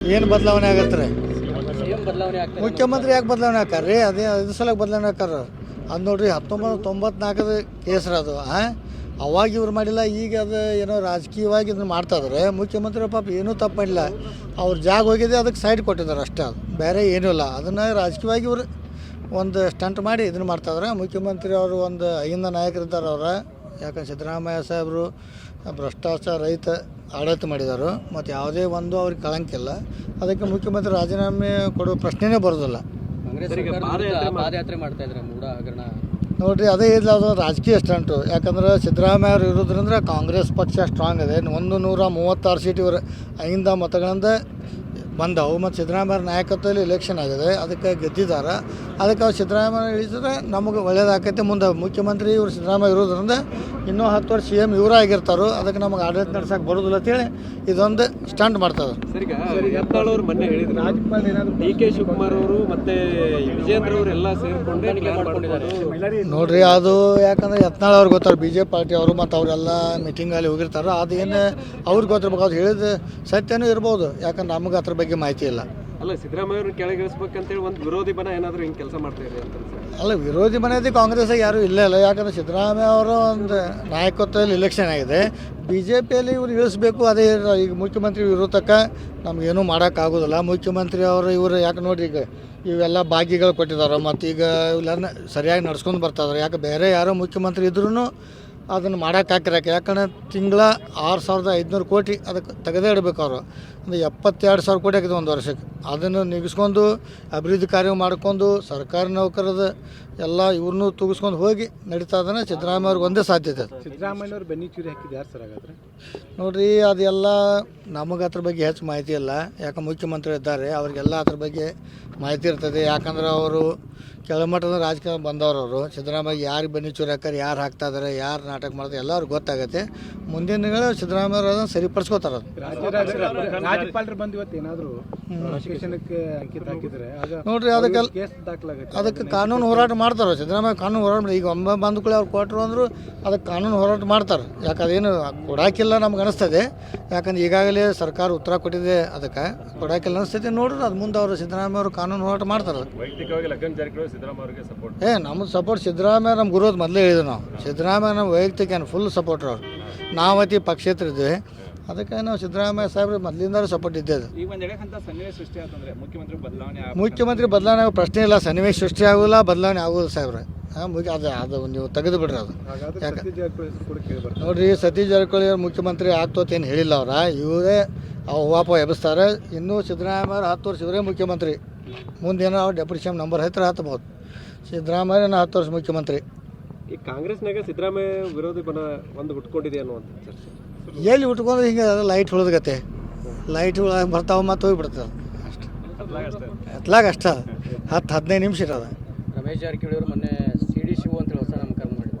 ಏನು ಬದಲಾವಣೆ ಆಗತ್ತೆ ಮುಖ್ಯಮಂತ್ರಿ ಯಾಕೆ ಬದಲಾವಣೆ ಹಾಕಾರ ರೀ? ಅದೇ ಐದು ಸಲ ಬದಲಾವಣೆ ಹಾಕಾರ ಅದು ನೋಡ್ರಿ ಹತ್ತೊಂಬತ್ತು ತೊಂಬತ್ನಾಲ್ಕದ ಕೇಸ್ರ ಅದು. ಹಾಂ ಅವಾಗ ಇವ್ರು ಮಾಡಿಲ್ಲ ಈಗ ಅದು ಏನೋ ರಾಜಕೀಯವಾಗಿ ಇದನ್ನ ಮಾಡ್ತಾ ಇದಾರೆ. ಮುಖ್ಯಮಂತ್ರಿ ಪಾಪ ಏನೂ ತಪ್ಪು ಮಾಡಿಲ್ಲ ಅವ್ರ ಜಾಗ ಹೋಗಿದೆ ಅದಕ್ಕೆ ಸೈಡ್ ಕೊಟ್ಟಿದ್ದಾರೆ ಅಷ್ಟೇ ಅದು. ಬೇರೆ ಏನೂ ಇಲ್ಲ. ಅದನ್ನು ರಾಜಕೀಯವಾಗಿ ಇವರು ಒಂದು ಸ್ಟಂಟ್ ಮಾಡಿ ಇದನ್ನು ಮಾಡ್ತಾಯಿದ್ದಾರೆ ಮುಖ್ಯಮಂತ್ರಿ ಅವರು ಒಂದು ಅಹಿಂದ ನಾಯಕರಿದ್ದಾರೆ ಅವ್ರ. ಯಾಕಂದ್ರೆ ಸಿದ್ದರಾಮಯ್ಯ ಸಾಹೇಬರು ಭ್ರಷ್ಟಾಚಾರ ರಹಿತ ಆಡಳಿತ ಮಾಡಿದ್ದಾರೆ ಮತ್ತು ಯಾವುದೇ ಒಂದು ಅವ್ರಿಗೆ ಕಳಂಕಿಲ್ಲ. ಅದಕ್ಕೆ ಮುಖ್ಯಮಂತ್ರಿ ರಾಜೀನಾಮೆ ಕೊಡುವ ಪ್ರಶ್ನೆನೇ ಬರೋದಿಲ್ಲ. ಪಾದಯಾತ್ರೆ ಮಾಡ್ತಾ ಇದ್ದಾರೆ ಮೂಡ ಹಗರಣ. ನೋಡ್ರಿ ಅದೇ ಇಲ್ಲ ಅದು ರಾಜಕೀಯ ಸ್ಟಂಟು. ಯಾಕಂದ್ರೆ ಸಿದ್ದರಾಮಯ್ಯ ಅವರು ಇರೋದ್ರಿಂದ ಕಾಂಗ್ರೆಸ್ ಪಕ್ಷ ಸ್ಟ್ರಾಂಗ್ ಇದೆ. ಒಂದು ನೂರ ಮೂವತ್ತಾರು ಸೀಟ್ ಇವರು ಐಂದ ಮತಗಳಿಂದ ಬಂದವು. ಮತ್ತು ಸಿದ್ದರಾಮಯ್ಯ ನಾಯಕತ್ವದಲ್ಲಿ ಎಲೆಕ್ಷನ್ ಆಗಿದೆ. ಅದಕ್ಕೆ ಗೆದ್ದಿದ್ದಾರೆ ಅದಕ್ಕೆ ಅವ್ರು ಸಿದ್ದರಾಮಯ್ಯ ಇಳಿಸಿದ್ರೆ ನಮಗೆ ಒಳ್ಳೇದಾಕೈತೆ ಮುಂದೆ. ಮುಖ್ಯಮಂತ್ರಿ ಇವರು ಸಿದ್ದರಾಮಯ್ಯ ಇರೋದ್ರಿಂದ ಇನ್ನೂ ಹತ್ತು ವರ್ಷ ಸಿ ಎಂ ಇವರಾಗಿರ್ತಾರೋ ಅದಕ್ಕೆ ನಮಗೆ ಆಡಳಿತ ನಡ್ಸಕ್ಕೆ ಬರೋದಿಲ್ಲ ಅಂತೇಳಿ ಇದೊಂದು ಸ್ಟಂಟ್ ಮಾಡ್ತದೆ ಸರಿಗ ಮೊನ್ನೆ ಹೇಳಿದ್ರು. ಡಿ ಕೆ ಶಿವಕುಮಾರ್ ಅವರು ಮತ್ತೆ ವಿಜೇಂದ್ರ ಅವರು ಎಲ್ಲ ಸೇರ್ಕೊಂಡು ಪ್ಲಾನ್ ಮಾಡ್ಕೊಂಡಿದ್ದಾರೆ. ನೋಡ್ರಿ ಅದು ಯಾಕಂದ್ರೆ ಯತ್ನಾಳ್ ಅವ್ರಿಗೆ ಗೊತ್ತಾರ ಬಿ ಜೆ ಪಿ ಪಾರ್ಟಿ ಅವರು ಮತ್ತು ಅವರೆಲ್ಲ ಮೀಟಿಂಗಲ್ಲಿ ಹೋಗಿರ್ತಾರೆ ಅದೇನು ಅವ್ರಿಗೆ ಗೊತ್ತಿರ್ಬೇಕು ಅದು ಹೇಳಿದ ಸತ್ಯನೂ ಇರ್ಬೋದು ಯಾಕಂದ್ರೆ ನಮಗೆ ಅದ್ರ ಬಗ್ಗೆ ಮಾಹಿತಿ ಇಲ್ಲ. ಅಲ್ಲ ಸಿದ್ದರಾಮಯ್ಯ ಅವ್ರನ್ನ ಕೆಳಗಿಳಿಸ್ಬೇಕಂತೇಳಿ ಒಂದು ವಿರೋಧಿ ಬನ ಏನಾದರೂ ಹಿಂಗೆ ಕೆಲಸ ಮಾಡ್ತಾ ಇದೆ ಅಂತ ಅಲ್ಲ, ವಿರೋಧಿ ಮನೆಯಲ್ಲಿ ಕಾಂಗ್ರೆಸ್ ಯಾರೂ ಇಲ್ಲೇ ಇಲ್ಲ ಯಾಕಂದ್ರೆ ಸಿದ್ದರಾಮಯ್ಯ ಅವರ ಒಂದು ನಾಯಕತ್ವದಲ್ಲಿ ಇಲೆಕ್ಷನ್ ಆಗಿದೆ. ಬಿ ಜೆ ಪಿಯಲ್ಲಿ ಇವ್ರು ಇಳಿಸ್ಬೇಕು, ಅದೇ ಈಗ ಮುಖ್ಯಮಂತ್ರಿ ಇರೋ ತಕ್ಕ ನಮಗೇನೂ ಮಾಡೋಕ್ಕಾಗೋದಿಲ್ಲ. ಮುಖ್ಯಮಂತ್ರಿ ಅವರು ಇವರು ಯಾಕೆ ನೋಡಿ ಈಗ ಇವೆಲ್ಲ ಭಾಗ್ಯಗಳು ಕೊಟ್ಟಿದ್ದಾರೆ. ಮತ್ತು ಈಗ ಇವೆಲ್ಲ ಸರಿಯಾಗಿ ನಡ್ಸ್ಕೊಂಡು ಬರ್ತಾಯಿದ್ದಾರೆ ಯಾಕೆ ಬೇರೆ ಯಾರೋ ಮುಖ್ಯಮಂತ್ರಿ ಇದ್ರೂ ಅದನ್ನು ಮಾಡೋಕ್ಕಾಕಿರಕ್ಕೆ ಯಾಕಂದ್ರೆ ತಿಂಗಳ ಆರು ಸಾವಿರದ ಐದುನೂರು ಕೋಟಿ ಅದಕ್ಕೆ ತೆಗೆದೇ ಇಡಬೇಕು ಅವರು. ಒಂದು ಎಪ್ಪತ್ತೆರಡು ಸಾವಿರ ಕೋಟಿ ಆಗಿದೆ ಒಂದು ವರ್ಷಕ್ಕೆ. ಅದನ್ನು ನಿಗಿಸ್ಕೊಂಡು ಅಭಿವೃದ್ಧಿ ಕಾರ್ಯ ಮಾಡ್ಕೊಂಡು ಸರ್ಕಾರಿ ನೌಕರದ ಎಲ್ಲ ಇವ್ರನ್ನೂ ತೂಗಿಸ್ಕೊಂಡು ಹೋಗಿ ನಡೀತಾ ಇದ್ದಾನೆ. ಸಿದ್ದರಾಮಯ್ಯ ಅವ್ರಿಗೆ ಒಂದೇ ಸಾಧ್ಯತೆ ಅದು. ಸಿದ್ದರಾಮಯ್ಯವ್ರು ಬೆನ್ನಿ ಚೂರಿ ಹಾಕಿದ್ದು ಯಾರು ಸರ್ ಹಾಗಾದ್ರೆ? ನೋಡ್ರಿ ಅದೆಲ್ಲ ನಮಗೆ ಅದ್ರ ಬಗ್ಗೆ ಹೆಚ್ಚು ಮಾಹಿತಿ ಇಲ್ಲ. ಯಾಕೆ ಮುಖ್ಯಮಂತ್ರಿ ಇದ್ದಾರೆ. ಅವ್ರಿಗೆಲ್ಲ ಅದ್ರ ಬಗ್ಗೆ ಮಾಹಿತಿ ಇರ್ತದೆ. ಯಾಕಂದ್ರೆ ಅವರು ಕೆಳಮಟ್ಟದ ರಾಜಕೀಯ ಬಂದವರು ಅವರು ಸಿದ್ದರಾಮಯ್ಯ ಯಾರು ಬೆನ್ನಿ ಚೂರಿ ಹಾಕ್ತಾರೆ ಯಾರು ಹಾಕ್ತಾ ಇದ್ದಾರೆ ಯಾರು ನಾಟಕ ಮಾಡ್ತಾರೆ ಎಲ್ಲರಿಗೂ ಗೊತ್ತಾಗುತ್ತೆ. ಮುಂದಿನ ದಿನಗಳು ಸಿದ್ದರಾಮಯ್ಯ ಅವರು ಅದನ್ನು ಸರಿಪಡಿಸ್ಕೋತಾರೆ ರಾಜ್ಯಪಾಲರು ಬಂದು ಇವತ್ತು ಏನಾದ್ರು ಶಿಕ್ಷಣಕ್ಕೆ ಅಂಕಿತ ಹಾಕಿದ್ರೆ ಆಗ ನೋಡ್ರಿ ಅದಕ್ಕೆಲ್ಲ ಕೇಸ್ ದಾಖಲಾಗುತ್ತೆ. ಅದಕ್ಕೆ ಕಾನೂನು ಹೋರಾಟ ಮಾಡ್ತಾರೆ ಸಿದ್ದರಾಮಯ್ಯ ಕಾನೂನು ಹೋರಾಟ ಮಾಡಿ ಈಗ ಒಮ್ಮೆ ಬಂದ ಕೂಡ ಅವ್ರು ಕೊಟ್ಟರು ಅಂದರು ಅದಕ್ಕೆ ಕಾನೂನು ಹೋರಾಟ ಮಾಡ್ತಾರೆ. ಯಾಕೆ ಅದೇನು ಕೊಡಾಕಿಲ್ಲ ನಮ್ಗೆ ಅನಿಸ್ತದೆ. ಯಾಕಂದ್ರೆ ಈಗಾಗಲೇ ಸರ್ಕಾರ ಉತ್ತರ ಕೊಟ್ಟಿದೆ ಅದಕ್ಕೆ ಕೊಡಾಕಿಲ್ಲ ಅನಿಸ್ತೈತೆ ನೋಡ್ರಿ ಅದು ಮುಂದೆ ಅವರು ಸಿದ್ದರಾಮಯ್ಯ ಅವರು ಕಾನೂನು ಹೋರಾಟ ಮಾಡ್ತಾರೆ. ಅದಕ್ಕೆ ಏ ನಮ್ಮ ಸಪೋರ್ಟ್ ಸಿದ್ದರಾಮಯ್ಯ ನಮ್ಮ ಗುರುದ್ ಮೊದಲೇ ಹೇಳಿದ್ವಿ ನಾವು. ಸಿದ್ದರಾಮಯ್ಯ ನಮ್ಮ ವೈಯಕ್ತಿಕ ಏನು ಫುಲ್ ಸಪೋರ್ಟ್ರ್ ಅವ್ರು. ನಾವತಿ ಪಕ್ಷೇತರ ಇದ್ವಿ. ಅದಕ್ಕೆ ನಾವು ಸಿದ್ದರಾಮಯ್ಯ ಸಾಹೇಬ್ರು ಮೊದಲಿಂದಲೂ ಸಪೋರ್ಟ್ ಇದ್ದೇವೆ ಈಗ ಒಂದು ಎಡಕ್ಕಂತ ಸನ್ನಿವೇಶ ಸೃಷ್ಟಿ ಆತಂದ್ರೆ ಮುಖ್ಯಮಂತ್ರಿ ಬದಲಾವಣೆ ಮುಖ್ಯಮಂತ್ರಿ ಬದಲಾವಣೆ ಆಗೋ ಪ್ರಶ್ನೆ ಇಲ್ಲ ಸನ್ನಿವೇಶ ಸೃಷ್ಟಿ ಆಗೋಲ್ಲ ಬದಲಾವಣೆ ಆಗೋದು ಸಾಹೇಬ್ರೆ. ಹಾಂ ಮುಗಿ ಅದು ಅದು ನೀವು ತೆಗೆದು ಬಿಡ್ರಿ ಅದು. ಹಾಗಾದ್ರೆ ಯಾಕೆ? ಸತೀಶ್ ಜಾರಕಿಹೊಳಿ ಹೆಸರು ಕೂಡ ಕೇಳಿ ಬರ್ತದೆ ನೋಡ್ರಿ ಸತೀಶ್ ಜಾರಕಿಹೊಳಿ ಅವ್ರು ಮುಖ್ಯಮಂತ್ರಿ ಆಗ್ತೋತೇನು ಹೇಳಿಲ್ಲ ಅವ್ರ. ಇವರೇ ಅವ್ರು ವಾಪ ಎಬ್ಬಿಸ್ತಾರೆ. ಇನ್ನೂ ಸಿದ್ದರಾಮಯ್ಯ ಅವ್ರು ಹತ್ತು ವರ್ಷ ಇವರೇ ಮುಖ್ಯಮಂತ್ರಿ. ಮುಂದೇನೋ ಅವ್ರು ಡೆಪ್ಯೂಟಿ ಸಿಎಂ ನಂಬರ್ ಹತ್ತಿರ ಹತ್ತಬಹುದು ಸಿದ್ದರಾಮಯ್ಯನ ಹತ್ತು ವರ್ಷ ಮುಖ್ಯಮಂತ್ರಿ. ಈ ಕಾಂಗ್ರೆಸ್ನಾಗ ಸಿದ್ದರಾಮಯ್ಯ ವಿರೋಧಿ ಬಂದು ಒಂದು ಹುಟ್ಕೊಂಡಿದೆ ಅನ್ನುವಂಥ ಚರ್ಚೆ. ಎಲ್ಲಿ ಉಟ್ಕೊಂಡ್ರೆ ಹಿಂಗೆ ಲೈಟ್ ಉಳಿದ್ಗತ್ತೆ. ಲೈಟ್ ಬರ್ತಾವ ಮತ್ತೆ ಹೋಗ್ಬಿಡ್ತದೆ. ಅಷ್ಟು ಎತ್ಲಾಗ ಅಷ್ಟ. ಹತ್ತು ಹದಿನೈದು ನಿಮಿಷ ಇರೋದು. ರಮೇಶ್ ಜಾರಕಿಹೊಳಿ ಅವರು ಮೊನ್ನೆ ಸಿ ಡಿ ಶಿವು ಅಂತ ಹೊಸ ನಾಮಕರಣ ಮಾಡಿದ್ರು.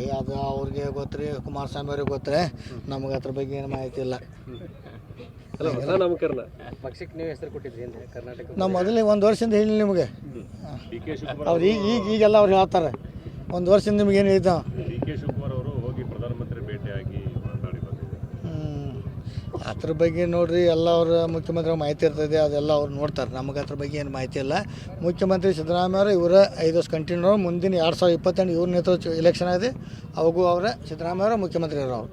ಏ ಅದು ಅವ್ರಿಗೆ ಗೊತ್ತ್ರಿ ಕುಮಾರಸ್ವಾಮಿ ಅವ್ರಿಗೆ ಗೊತ್ತರೆ. ನಮ್ಗೆ ಅದ್ರ ಬಗ್ಗೆ ಏನು ಮಾಹಿತಿ ಇಲ್ಲ. ನಾಮಕರಣ. ಪಕ್ಷಕ್ಕೆ ನೀವು ಹೆಸರು ಕೊಟ್ಟಿದ್ರಿ ಅಂತ ಕರ್ನಾಟಕ ನಾವು ಮೊದಲೇ ಒಂದು ವರ್ಷದಿಂದ ಹೇಳಿ ನಿಮಗೆ. ಅವ್ರು ಈಗ ಈಗ ಈಗೆಲ್ಲ ಅವ್ರು ಹೇಳ್ತಾರೆ. ಒಂದು ವರ್ಷದಿಂದ ನಿಮ್ಗೆ ಏನು ಹೇಳಿದ್ದ ಡಿ ಕೆ ಶಿವಕುಮಾರ್ ಅವರು ಹೋಗಿ ಪ್ರಧಾನಮಂತ್ರಿ ಭೇಟಿಯಾಗಿ ಮಾತಾಡಿ ಬಂದಿದ್ದಾರೆ ಅದ್ರ ಬಗ್ಗೆ ನೋಡ್ರಿ, ಎಲ್ಲ ಅವ್ರ ಮುಖ್ಯಮಂತ್ರಿ ಮಾಹಿತಿ ಇರ್ತದೆ ಅದೆಲ್ಲ ಅವ್ರು ನೋಡ್ತಾರೆ. ನಮಗೆ ಅದ್ರ ಬಗ್ಗೆ ಏನು ಮಾಹಿತಿ ಇಲ್ಲ. ಮುಖ್ಯಮಂತ್ರಿ ಸಿದ್ದರಾಮಯ್ಯ ಅವರು, ಇವರ ಐದು ವರ್ಷ ಕಂಟಿನ್ಯೂ ಮುಂದಿನ ಎರಡು ಸಾವಿರದ ಇಪ್ಪತ್ತೆಂಟು ಇವ್ರ ನೇತೃತ್ವ ಎಲೆಕ್ಷನ್ ಆಗಿದೆ. ಅವಾಗೂ ಅವರ, ಸಿದ್ದರಾಮಯ್ಯ ಅವರ ಮುಖ್ಯಮಂತ್ರಿ ಅವರು.